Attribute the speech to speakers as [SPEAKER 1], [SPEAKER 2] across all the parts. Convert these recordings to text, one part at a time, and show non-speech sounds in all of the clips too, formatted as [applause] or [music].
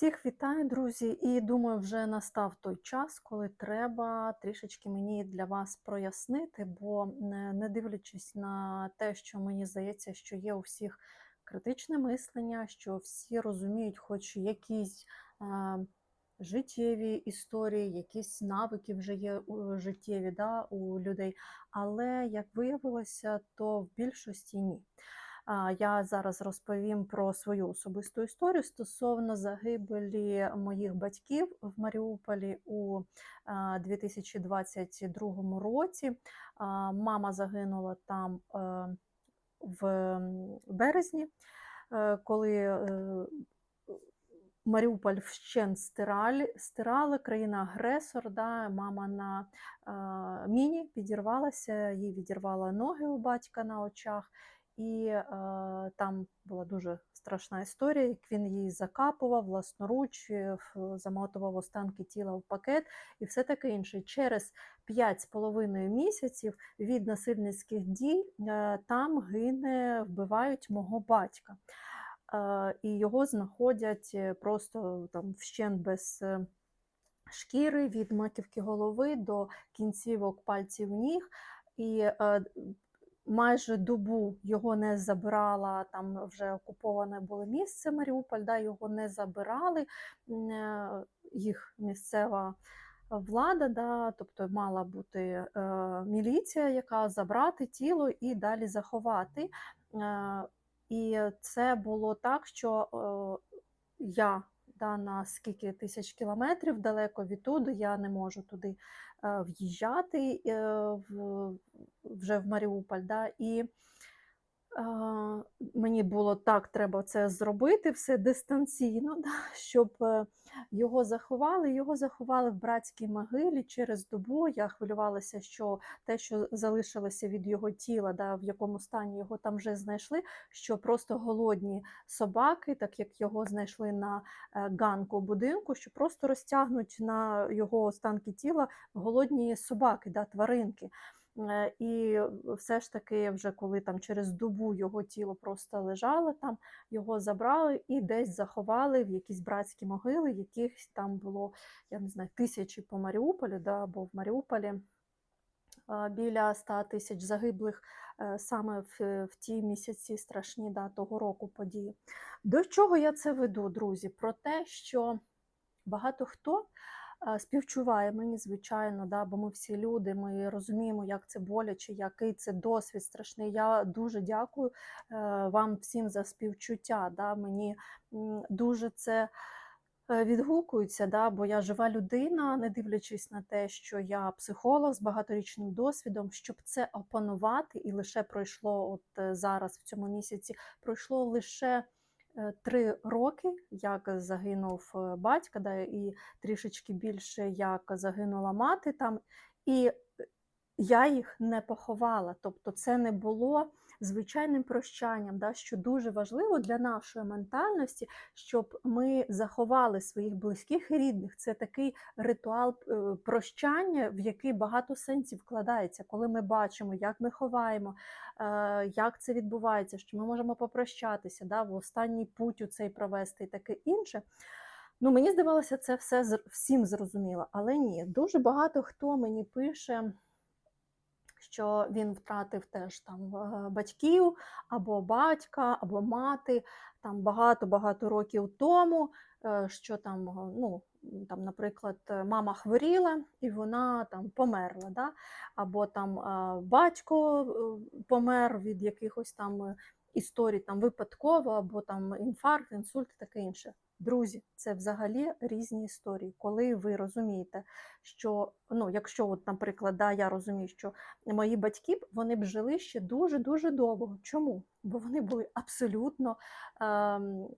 [SPEAKER 1] Всіх вітаю, друзі, і думаю, вже настав той час, коли треба трішечки мені для вас прояснити, бо не дивлячись на те, що мені здається, що є у всіх критичне мислення, що всі розуміють, хоч якісь е, життєві історії, якісь навики вже є у- життєві да, у людей. Але як виявилося, то в більшості ні. Я зараз розповім про свою особисту історію стосовно загибелі моїх батьків в Маріуполі у 2022 році. Мама загинула там е, в березні, е, коли е, Маріуполь вщент стирали, стирали країна-агресор, да, мама на міні підірвалася, їй відірвала ноги у батька на очах, і е, там була дуже страшна історія, як він її закапував власноруч, е, замотував останки тіла в пакет і все таке інше. Через 5,5 місяців від насильницьких дій е, там гине, вбивають мого батька. Е, і його знаходять е, просто там вщент без е, шкіри від маківки голови до кінцівок пальців ніг. І майже добу його не забирала, там вже окуповане було місце Маріуполь, да, його не забирали. Е, Їх місцева влада, да, тобто мала бути е, міліція, яка забрати тіло і далі заховати. Е, і це було так, що е, я да, на скільки тисяч кілометрів далеко відтуди, я не можу туди е, в'їжджати е, в, вже в Маріуполь. Да, і е, мені було так, треба це зробити, все дистанційно, [laughs] да, щоб е, його заховали. Його заховали в братській могилі через добу. Я хвилювалася, що те, що залишилося від його тіла, да, в якому стані його там вже знайшли, що просто голодні собаки, так як його знайшли на е, ганку будинку, що просто розтягнуть на його останки тіла голодні собаки, да, тваринки. Е, І все ж таки, вже коли там через добу його тіло просто лежало там, його забрали і десь заховали в якісь братські могили, яких там було, я не знаю, тисячі по Маріуполю, да, бо в Маріуполі біля 100 тисяч загиблих е, саме в, в ті місяці страшні да, того року події. До чого я це веду, друзі? Про те, що багато хто е, співчуває мені, звичайно, да, бо ми всі люди, ми розуміємо, як це боляче, який це досвід страшний. Я дуже дякую е, вам всім за співчуття. Да, мені дуже це е, відгукується, да, бо я жива людина, не дивлячись на те, що я психолог з багаторічним досвідом, щоб це опанувати, і лише пройшло от е, зараз, в цьому місяці, пройшло лише три роки, як загинув батько, батька, да, і трішечки більше як загинула мати там. І я їх не поховала. Тобто це не було звичайним прощанням, да, що дуже важливо для нашої ментальності, щоб ми заховали своїх близьких і рідних. Це такий ритуал е, прощання, в який багато сенсів вкладається, коли ми бачимо, як ми ховаємо, е, як це відбувається, що ми можемо попрощатися, да, в останній путь у цей провести і таке інше. Ну, мені здавалося, це все всім зрозуміло, але ні. Дуже багато хто мені пише, що він втратив теж там е, батьків або батька, або мати там багато-багато років тому, е, що там, е, ну, там, наприклад, мама хворіла і вона там померла, да? або там батько помер від якихось там історій там випадково, або там інфаркт, інсульт і таке інше. Друзі, це взагалі різні історії. Коли ви розумієте, що ну, якщо, от, наприклад, да, я розумію, що мої батьки б, вони б жили ще дуже-дуже довго. Чому? Бо вони були абсолютно ем,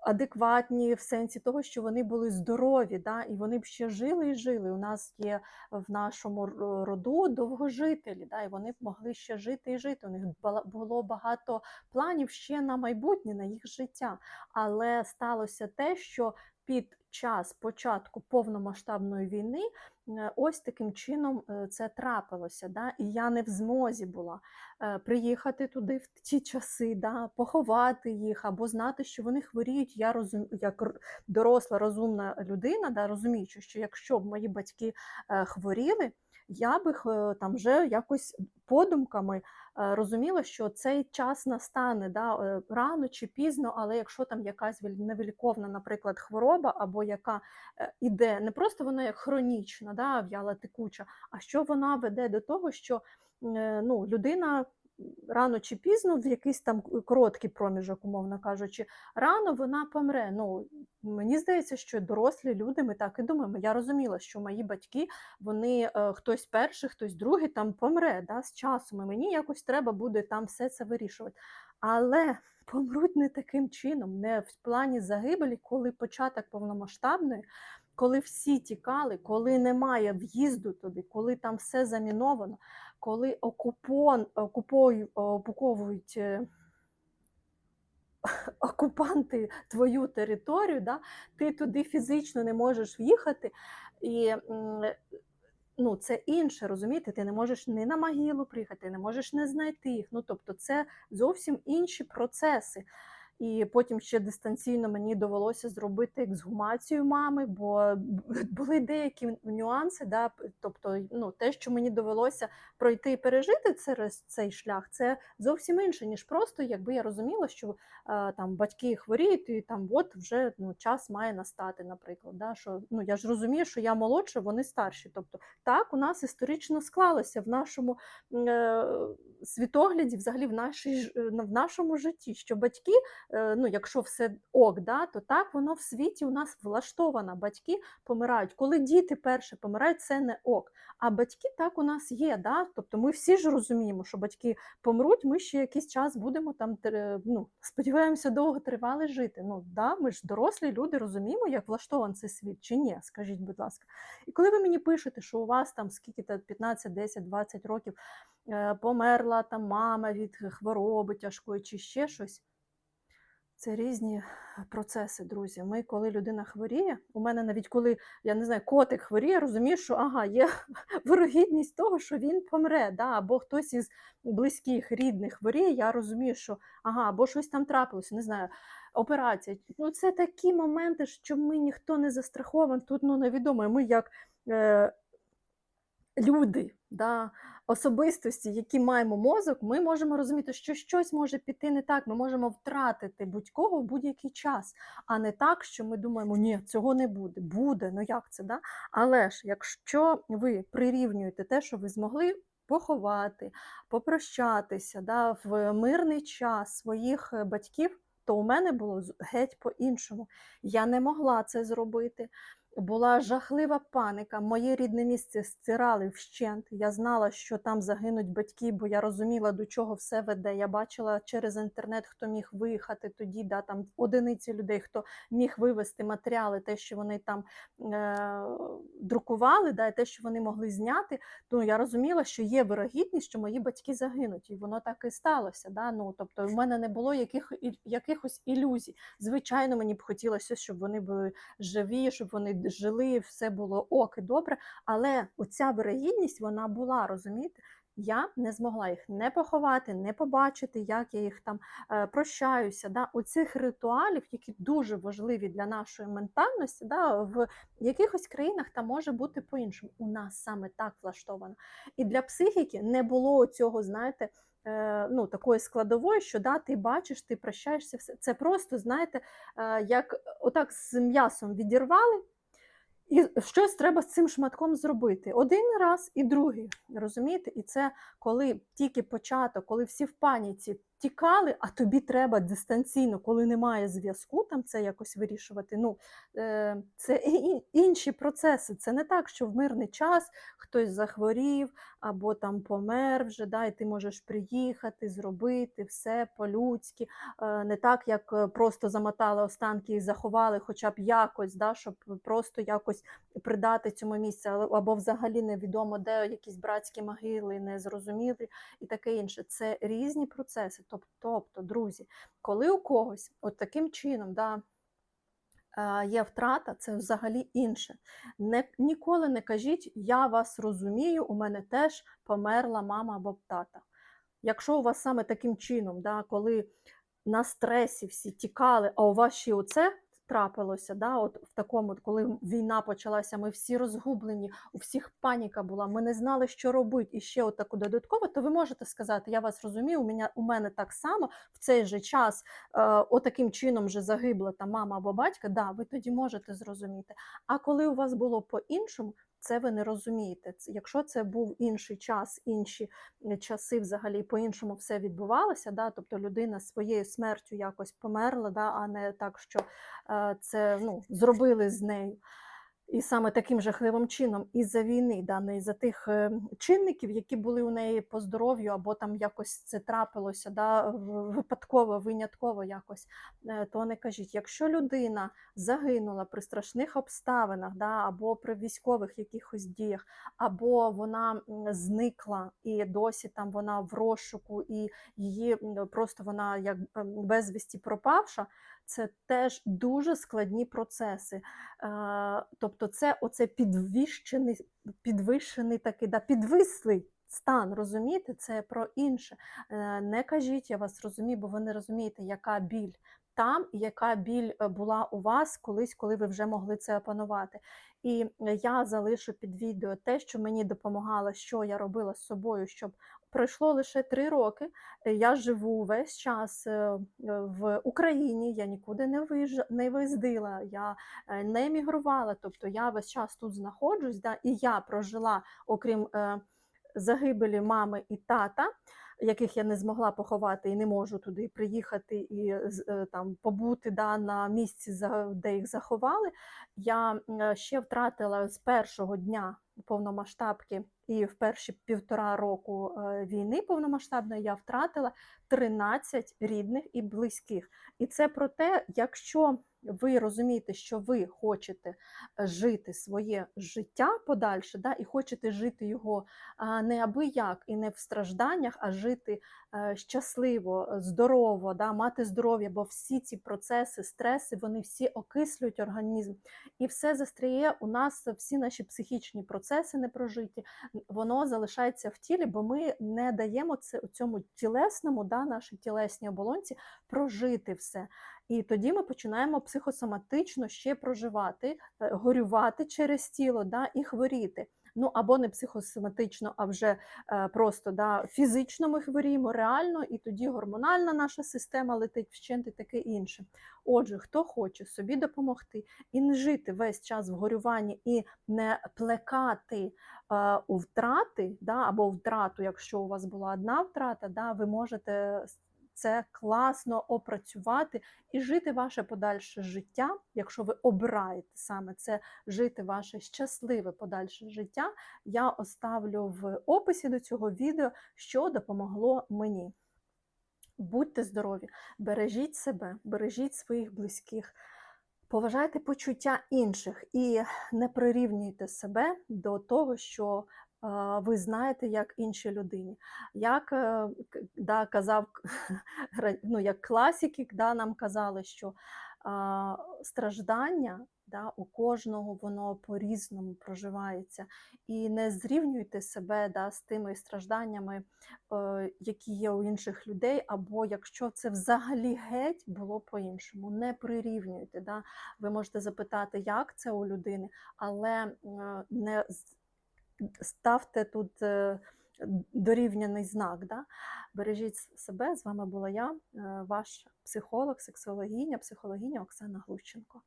[SPEAKER 1] адекватні в сенсі того, що вони були здорові, да, і вони б ще жили і жили. У нас є в нашому роду довгожителі, да, і вони б могли ще жити і жити. У них було багато планів ще на майбутнє, на їх життя. Але сталося те, що під час початку повномасштабної війни е, ось таким чином е, це трапилося. Да? І я не в змозі була е, приїхати туди в ті часи, да? поховати їх або знати, що вони хворіють. Я розум... як доросла розумна людина, да, розуміючи, що якщо б мої батьки хворіли, я би там вже якось подумками е, розуміла, що цей час настане да, е, рано чи пізно, але якщо там якась невеликовна, наприклад, хвороба, або яка е, іде, не просто вона як хронічна, да, в'яла текуча, а що вона веде до того, що е, ну, людина. Рано чи пізно, в якийсь там короткий проміжок, умовно кажучи, рано вона помре. Ну мені здається, що дорослі люди, ми так і думаємо. Я розуміла, що мої батьки вони е, хтось перший, хтось другий там помре да, з часом. І мені якось треба буде там все це вирішувати. Але помруть не таким чином, не в плані загибелі, коли початок повномасштабної, коли всі тікали, коли немає в'їзду туди, коли там все заміновано, коли окупон, окупою, окуповують. е, [laughs] Окупанти твою територію, да, ти туди фізично не можеш в'їхати, і ну, це інше, розумієте? Ти не можеш ні на могилу приїхати, не можеш не знайти їх. Ну, тобто, це зовсім інші процеси. І потім ще дистанційно мені довелося зробити ексгумацію мами, бо [laughs] були деякі нюанси. Да? Тобто, ну, те, що мені довелося пройти і пережити через цей шлях, це зовсім інше, ніж просто, якби я розуміла, що е, там батьки хворіють, і там от вже ну, час має настати, наприклад. Да? Що, ну, я ж розумію, що я молодша, вони старші. Тобто, так у нас історично склалося в нашому е, світогляді, взагалі в, нашій, е, в нашому житті, що батьки ну, якщо все ок, да, то так воно в світі у нас влаштовано. Батьки помирають. Коли діти перше помирають, це не ок. А батьки так у нас є. Да? Тобто ми всі ж розуміємо, що батьки помруть, ми ще якийсь час будемо там, ну, сподіваємося, довго тривали жити. Ну, да, ми ж дорослі люди розуміємо, як влаштований цей світ, чи ні, скажіть, будь ласка. І коли ви мені пишете, що у вас там скільки то 15, 10, 20 років е, померла там мама від хвороби тяжкої чи ще щось. Це різні процеси, друзі. Ми, коли людина хворіє, у мене навіть коли я не знаю, котик хворіє, розумію, що ага, є [laughs] вирогідність того, що він помре, да? або хтось із близьких, рідних хворіє, я розумію, що ага, або щось там трапилося, не знаю, операція. Ну, це такі моменти, що ми ніхто не застрахований, тут ну, невідомо. Ми як е, люди, да, особистості, які маємо мозок, ми можемо розуміти, що щось може піти не так. Ми можемо втратити будь-кого в будь-який час, а не так, що ми думаємо, ні, цього не буде. Буде, ну як це? Да? Але ж якщо ви прирівнюєте те, що ви змогли. Поховати, попрощатися да, в мирний час своїх е, батьків, то у мене було геть по-іншому. Я не могла це зробити. Була жахлива паніка. Моє рідне місце стирали вщент. Я знала, що там загинуть батьки, бо я розуміла, до чого все веде. Я бачила через інтернет, хто міг виїхати тоді, да, там одиниці людей, хто міг вивезти матеріали, те, що вони там е- друкували, да, і те, що вони могли зняти. Ну, я розуміла, що є вирогідність, що мої батьки загинуть, і воно так і сталося. Да? Ну, тобто, в мене не було яких, якихось ілюзій. Звичайно, мені б хотілося, щоб вони були живі, щоб вони жили, все було ок і добре. Але оця вирогідність вона була, розумієте? Я не змогла їх не поховати, не побачити, як я їх там е, прощаюся. Да? Оцих ритуалів, які дуже важливі для нашої ментальності, да? в якихось країнах там може бути по-іншому. У нас саме так влаштовано. І для психіки не було цього, знаєте, е, ну, такої складової, що да, ти бачиш, ти прощаєшся, все. Це просто, знаєте, е, як отак з м'ясом відірвали. І щось треба з цим шматком зробити. Один раз і другий. Розумієте? І це коли тільки початок, коли всі в паніці тікали, а тобі треба дистанційно, коли немає зв'язку, там це якось вирішувати. Ну, е, це інші процеси. Це не так, що в мирний час хтось захворів або там помер вже, да, і ти можеш приїхати, зробити все по-людськи. Е, Не так, як е, просто замотали останки і заховали хоча б якось, да, щоб просто якось придати цьому місце, або взагалі невідомо, де якісь братські могили, незрозумілі і таке інше. Це різні процеси. Тобто, друзі, коли у когось от таким чином, да, є втрата, це взагалі інше. Не, ніколи не кажіть, я вас розумію, у мене теж померла мама або тата. Якщо у вас саме таким чином, да, коли на стресі всі тікали, а у вас ще оце трапилося, да, от в такому, коли війна почалася, ми всі розгублені, у всіх паніка була, ми не знали, що робити, і ще отаку додатково, то ви можете сказати, я вас розумію, у мене, у мене так само в цей же час е, отаким чином вже загибла та мама або батька, да, ви тоді можете зрозуміти. А коли у вас було по-іншому, це ви не розумієте. Якщо це був інший час, інші е, часи взагалі по-іншому все відбувалося, да, тобто людина своєю смертю якось померла, да, а не так, що е, це ну, зробили з нею. І саме таким жахливим чином із-за війни, да, не із-за тих е, чинників, які були у неї по здоров'ю, або там якось це трапилося, да, випадково, винятково якось, е, то не кажіть. Якщо людина загинула при страшних обставинах, да, або при військових якихось діях, або вона зникла і досі там вона в розшуку, і її просто вона як безвісті пропавша, це теж дуже складні процеси. Тобто, це оце підвищений, підвищений такий, да, підвислий стан, розумієте? Це про інше. Е, Не кажіть, я вас розумію, бо ви не розумієте, яка біль там, яка біль е, була у вас колись, коли ви вже могли це опанувати. І е, я залишу під відео те, що мені допомагало, що я робила з собою, щоб пройшло лише три роки. Е, Я живу весь час в Україні, я нікуди не виїжджа, не виїздила, я не емігрувала, тобто я весь час тут знаходжусь, да, і я прожила, окрім загибелі мами і тата, яких я не змогла поховати і не можу туди приїхати і з- е, там побути да, на місці, де їх заховали. Я е, ще втратила з першого дня повномасштабки і в перші півтора року е, війни повномасштабної я втратила 13 рідних і близьких. І це про те, якщо ви розумієте, що ви хочете е, жити своє життя подальше, да, і хочете жити його а, не аби як і не в стражданнях, а жити е, щасливо, здорово, да, мати здоров'я, бо всі ці процеси, стреси, вони всі окислюють організм. І все застряє у нас, всі наші психічні процеси непрожиті, воно залишається в тілі, бо ми не даємо це у цьому тілесному, да, нашій тілесній оболонці прожити все. І тоді ми починаємо психосоматично ще проживати, е, горювати через тіло да, і хворіти. Ну або не психосоматично, а вже е, просто да, фізично ми хворіємо, реально, і тоді гормональна наша система летить вщент і таке інше. Отже, хто хоче собі допомогти і не жити весь час в горюванні і не плекати е, у втрати, да, або втрату, якщо у вас була одна втрата, да, ви можете це класно опрацювати і жити ваше подальше життя, якщо ви обираєте саме це жити ваше щасливе подальше життя, я оставлю в описі до цього відео, що допомогло мені. Будьте здорові, бережіть себе, бережіть своїх близьких, поважайте почуття інших і не прирівнюйте себе до того, що ви знаєте, як іншій людині. Як е, да, казав, [laughs] ну, як класики да, нам казали, що а, страждання да, у кожного воно по-різному проживається. І не зрівнюйте себе да, з тими стражданнями, е, які є у інших людей, або якщо це взагалі геть було по-іншому, не прирівнюйте. Да? Ви можете запитати, як це у людини, але е, не ставте тут е, дорівняний знак. Да? Бережіть себе. З вами була я, е, ваш психолог, сексологіня, психологіня Оксана Глущенко.